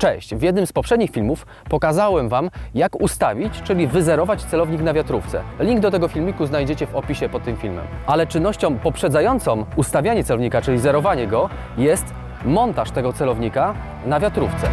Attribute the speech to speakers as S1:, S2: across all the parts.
S1: Cześć! W jednym z poprzednich filmów pokazałem Wam, jak ustawić, czyli wyzerować celownik na wiatrówce. Link do tego filmiku znajdziecie w opisie pod tym filmem. Ale czynnością poprzedzającą ustawianie celownika, czyli zerowanie go, jest montaż tego celownika na wiatrówce.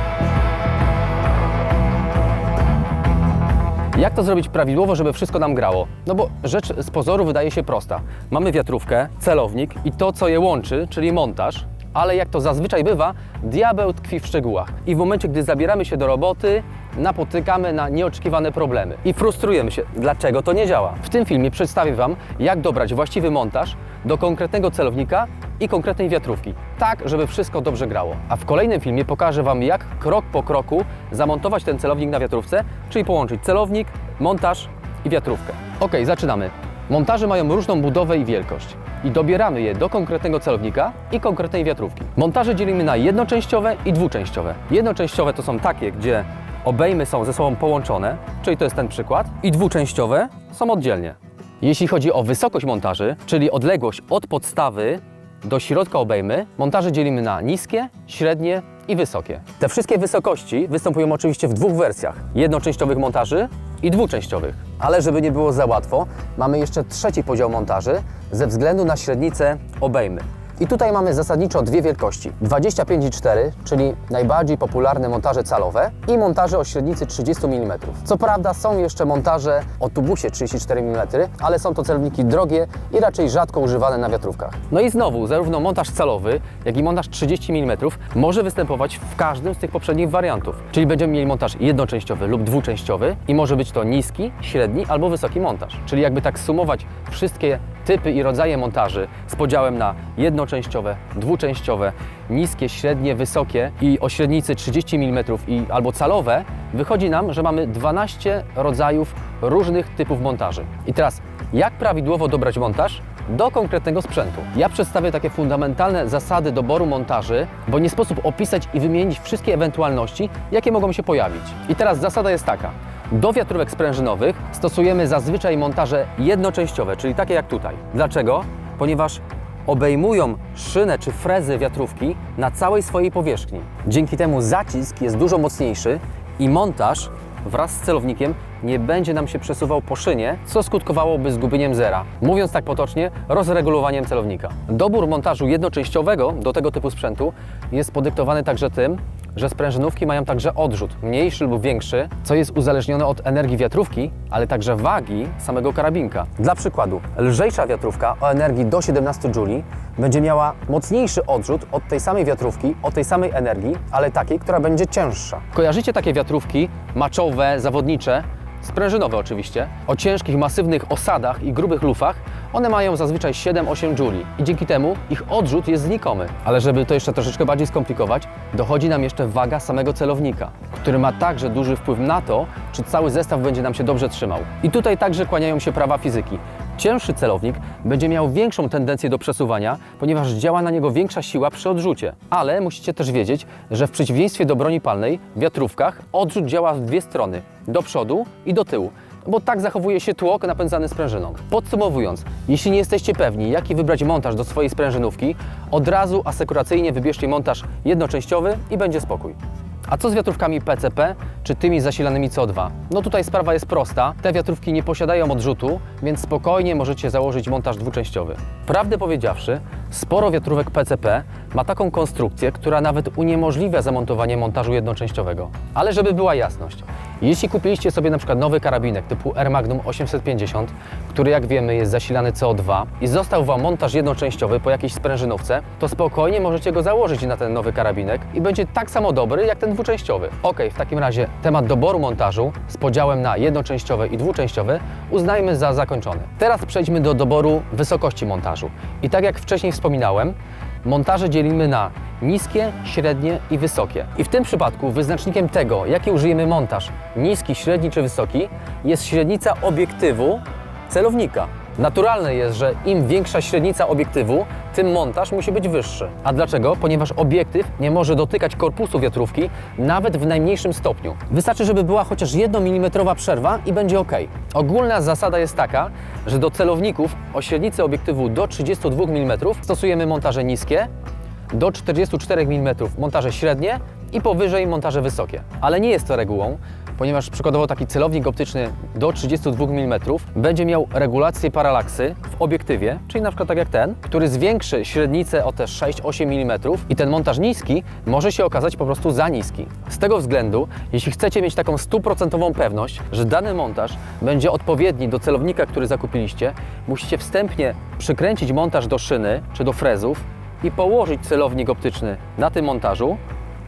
S1: Jak to zrobić prawidłowo, żeby wszystko nam grało? No bo rzecz z pozoru wydaje się prosta. Mamy wiatrówkę, celownik i to, co je łączy, czyli montaż, ale jak to zazwyczaj bywa, diabeł tkwi w szczegółach. I w momencie, gdy zabieramy się do roboty, napotykamy na nieoczekiwane problemy i frustrujemy się, dlaczego to nie działa. W tym filmie przedstawię Wam, jak dobrać właściwy montaż do konkretnego celownika i konkretnej wiatrówki, tak, żeby wszystko dobrze grało. A w kolejnym filmie pokażę Wam, jak krok po kroku zamontować ten celownik na wiatrówce, czyli połączyć celownik, montaż i wiatrówkę. Ok, zaczynamy. Montaże mają różną budowę i wielkość i dobieramy je do konkretnego celownika i konkretnej wiatrówki. Montaże dzielimy na jednoczęściowe i dwuczęściowe. Jednoczęściowe to są takie, gdzie obejmy są ze sobą połączone, czyli to jest ten przykład, i dwuczęściowe są oddzielnie. Jeśli chodzi o wysokość montaży, czyli odległość od podstawy do środka obejmy, montaże dzielimy na niskie, średnie i wysokie. Te wszystkie wysokości występują oczywiście w dwóch wersjach: jednoczęściowych montaży i dwuczęściowych. Ale żeby nie było za łatwo, mamy jeszcze trzeci podział montaży ze względu na średnicę obejmy. I tutaj mamy zasadniczo dwie wielkości: 25,4, czyli najbardziej popularne montaże calowe i montaże o średnicy 30 mm. Co prawda są jeszcze montaże o tubusie 34 mm, ale są to celowniki drogie i raczej rzadko używane na wiatrówkach. No i znowu, zarówno montaż calowy, jak i montaż 30 mm może występować w każdym z tych poprzednich wariantów. Czyli będziemy mieli montaż jednoczęściowy lub dwuczęściowy i może być to niski, średni albo wysoki montaż. Czyli jakby tak sumować wszystkie typy i rodzaje montaży z podziałem na jednoczęściowe, dwuczęściowe, niskie, średnie, wysokie i o średnicy 30 mm i albo calowe, wychodzi nam, że mamy 12 rodzajów różnych typów montaży. I teraz, jak prawidłowo dobrać montaż? do konkretnego sprzętu. Ja przedstawię takie fundamentalne zasady doboru montaży, bo nie sposób opisać i wymienić wszystkie ewentualności, jakie mogą się pojawić. I teraz zasada jest taka. Do wiatrówek sprężynowych stosujemy zazwyczaj montaże jednoczęściowe, czyli takie jak tutaj. Dlaczego? Ponieważ obejmują szynę czy frezy wiatrówki na całej swojej powierzchni. Dzięki temu zacisk jest dużo mocniejszy i montaż wraz z celownikiem nie będzie nam się przesuwał po szynie, co skutkowałoby zgubieniem zera. Mówiąc tak potocznie, rozregulowaniem celownika. Dobór montażu jednoczęściowego do tego typu sprzętu jest podyktowany także tym, że sprężynówki mają także odrzut, mniejszy lub większy, co jest uzależnione od energii wiatrówki, ale także wagi samego karabinka. Dla przykładu, lżejsza wiatrówka o energii do 17 Joule będzie miała mocniejszy odrzut od tej samej wiatrówki, o tej samej energii, ale takiej, która będzie cięższa. Kojarzycie takie wiatrówki maczowe, zawodnicze, sprężynowe oczywiście, o ciężkich, masywnych osadach i grubych lufach, one mają zazwyczaj 7-8 Joule i dzięki temu ich odrzut jest znikomy. Ale żeby to jeszcze troszeczkę bardziej skomplikować, dochodzi nam jeszcze waga samego celownika, który ma także duży wpływ na to, czy cały zestaw będzie nam się dobrze trzymał. I tutaj także kłaniają się prawa fizyki. Cięższy celownik będzie miał większą tendencję do przesuwania, ponieważ działa na niego większa siła przy odrzucie. Ale musicie też wiedzieć, że w przeciwieństwie do broni palnej, w wiatrówkach odrzut działa w dwie strony, do przodu i do tyłu bo tak zachowuje się tłok napędzany sprężyną. Podsumowując, jeśli nie jesteście pewni, jaki wybrać montaż do swojej sprężynówki, od razu asekuracyjnie wybierzcie montaż jednoczęściowy i będzie spokój. A co z wiatrówkami PCP czy tymi zasilanymi CO2? No tutaj sprawa jest prosta. Te wiatrówki nie posiadają odrzutu, więc spokojnie możecie założyć montaż dwuczęściowy. Prawdę powiedziawszy, sporo wiatrówek PCP ma taką konstrukcję, która nawet uniemożliwia zamontowanie montażu jednoczęściowego. Ale żeby była jasność, jeśli kupiliście sobie przykład nowy karabinek typu Air Magnum 850, który jak wiemy jest zasilany CO2 i został Wam montaż jednoczęściowy po jakiejś sprężynówce, to spokojnie możecie go założyć na ten nowy karabinek i będzie tak samo dobry jak ten dwuczęściowy. Ok, w takim razie temat doboru montażu z podziałem na jednoczęściowe i dwuczęściowe uznajmy za zakończony. Teraz przejdźmy do doboru wysokości montażu. I tak jak wcześniej wspominałem, montaże dzielimy na niskie, średnie i wysokie. I w tym przypadku wyznacznikiem tego, jaki użyjemy montaż, niski, średni czy wysoki, jest średnica obiektywu celownika. Naturalne jest, że im większa średnica obiektywu, tym montaż musi być wyższy. A dlaczego? Ponieważ obiektyw nie może dotykać korpusu wiatrówki nawet w najmniejszym stopniu. Wystarczy, żeby była chociaż 1 mm przerwa i będzie ok. Ogólna zasada jest taka, że do celowników o średnicy obiektywu do 32 mm stosujemy montaże niskie, do 44 mm montaże średnie i powyżej montaże wysokie. Ale nie jest to regułą, ponieważ przykładowo taki celownik optyczny do 32 mm będzie miał regulację paralaksy w obiektywie, czyli na przykład tak jak ten, który zwiększy średnicę o te 6-8 mm i ten montaż niski może się okazać po prostu za niski. Z tego względu, jeśli chcecie mieć taką stuprocentową pewność, że dany montaż będzie odpowiedni do celownika, który zakupiliście, musicie wstępnie przykręcić montaż do szyny czy do frezów i położyć celownik optyczny na tym montażu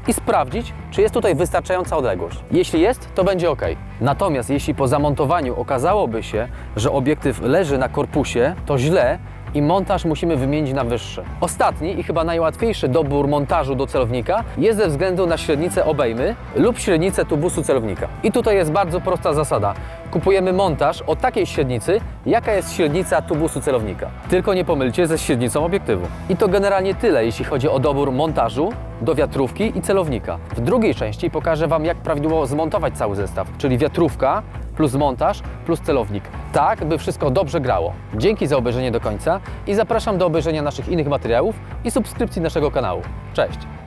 S1: i sprawdzić, czy jest tutaj wystarczająca odległość. Jeśli jest, to będzie ok. Natomiast jeśli po zamontowaniu okazałoby się, że obiektyw leży na korpusie, to źle i montaż musimy wymienić na wyższy. Ostatni i chyba najłatwiejszy dobór montażu do celownika jest ze względu na średnicę obejmy lub średnicę tubusu celownika. I tutaj jest bardzo prosta zasada. Kupujemy montaż o takiej średnicy, jaka jest średnica tubusu celownika. Tylko nie pomylcie ze średnicą obiektywu. I to generalnie tyle, jeśli chodzi o dobór montażu do wiatrówki i celownika. W drugiej części pokażę Wam, jak prawidłowo zmontować cały zestaw, czyli wiatrówka plus montaż plus celownik. Tak, by wszystko dobrze grało. Dzięki za obejrzenie do końca i zapraszam do obejrzenia naszych innych materiałów i subskrypcji naszego kanału. Cześć!